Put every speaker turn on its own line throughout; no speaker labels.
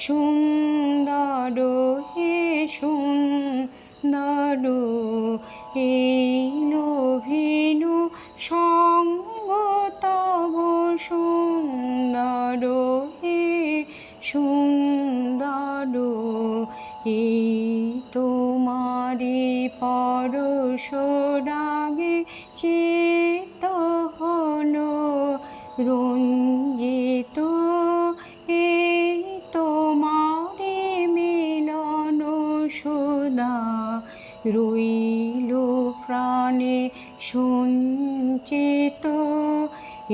সুন্দর হে সুন্দর এই লোভিনু সঙ্গ তব সুন্দর হে সুন্দর এই তোমারি পরশ রাগে চিত হলো রঞ্জিত রইল প্রাণে সঞ্চিত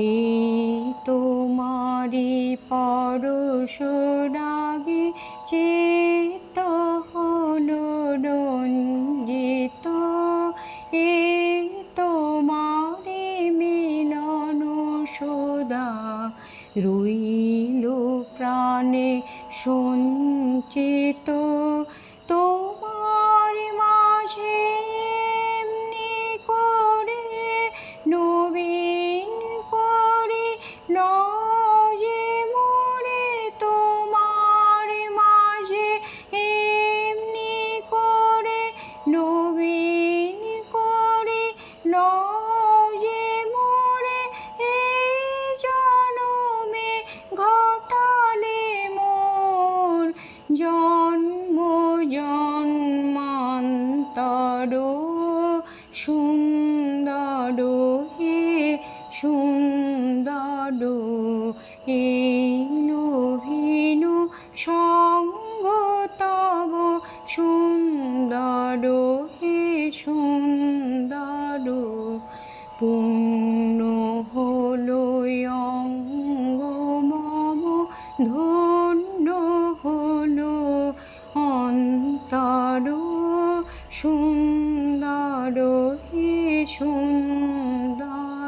এই তোমারি পরশ রাগে চিত হলো রঞ্জিত এই তোমারি মিলন সদা রইল প্রাণে সঞ্চিত সুন্দর হে সুন্দর এই লোভিনু সঙ্গ তব সুন্দর হে সুন্দর পুণ্য সুন্দর হে সুন্দর।